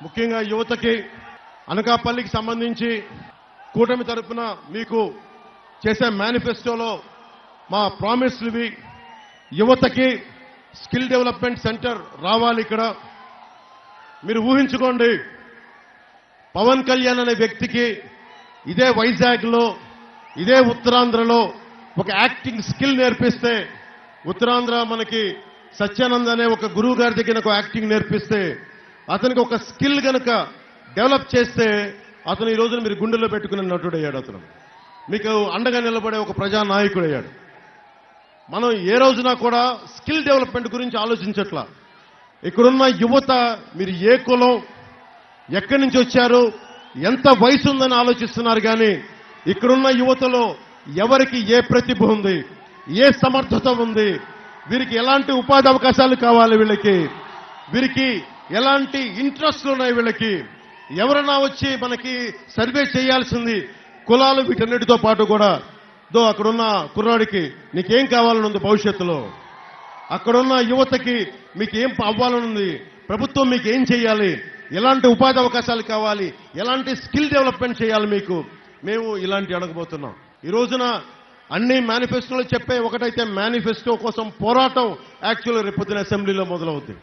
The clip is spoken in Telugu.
ముఖ్యంగా యువతకి అనకాపల్లికి సంబంధించి కూటమి తరఫున మీకు చేసే మేనిఫెస్టోలో మా ప్రామిస్లువి యువతకి స్కిల్ డెవలప్మెంట్ సెంటర్ రావాలి ఇక్కడ. మీరు ఊహించుకోండి పవన్ కళ్యాణ్ అనే వ్యక్తికి ఇదే వైజాగ్లో ఇదే ఉత్తరాంధ్రలో ఒక యాక్టింగ్ స్కిల్ నేర్పిస్తే ఉత్తరాంధ్ర మనకి సత్యానంద్ అనే ఒక గురువు గారి దగ్గర ఒక యాక్టింగ్ నేర్పిస్తే అతనికి ఒక స్కిల్ గనక డెవలప్ చేస్తే అతను ఈ రోజున మీరు గుండెల్లో పెట్టుకునే నటుడయ్యాడు అతను. మీకు అండగా నిలబడే ఒక ప్రజానాయకుడయ్యాడు మనం ఏ రోజున కూడా స్కిల్ డెవలప్మెంట్ గురించి ఆలోచించట్లా. ఇక్కడున్న యువత మీరు ఏ కులం ఎక్కడి నుంచి వచ్చారు ఎంత వయసు ఉందని ఆలోచిస్తున్నారు కానీ ఇక్కడున్న యువతలో ఎవరికి ఏ ప్రతిభ ఉంది ఏ సమర్థత ఉంది వీరికి ఎలాంటి ఉపాధి అవకాశాలు కావాలి వీళ్ళకి వీరికి ఎలాంటి ఇంట్రెస్ట్లు ఉన్నాయి వీళ్ళకి? ఎవరన్నా వచ్చి మనకి సర్వే చేయాల్సింది? కులాలు వీటన్నిటితో పాటు కూడా. దో అక్కడున్న కుర్రాడికి నీకేం కావాలని ఉంది భవిష్యత్తులో? అక్కడున్న యువతకి మీకు ఏం అవ్వాలనుంది ప్రభుత్వం మీకు ఏం చేయాలి? ఎలాంటి ఉపాధి అవకాశాలు కావాలి? ఎలాంటి స్కిల్ డెవలప్మెంట్ చేయాలి మీకు? మేము ఇలాంటి అడగబోతున్నాం. ఈ రోజున అన్ని మేనిఫెస్టోలు చెప్పే ఒకటైతే మేనిఫెస్టో కోసం పోరాటం యాక్చువల్ రేపొద్దున అసెంబ్లీలో మొదలవుతుంది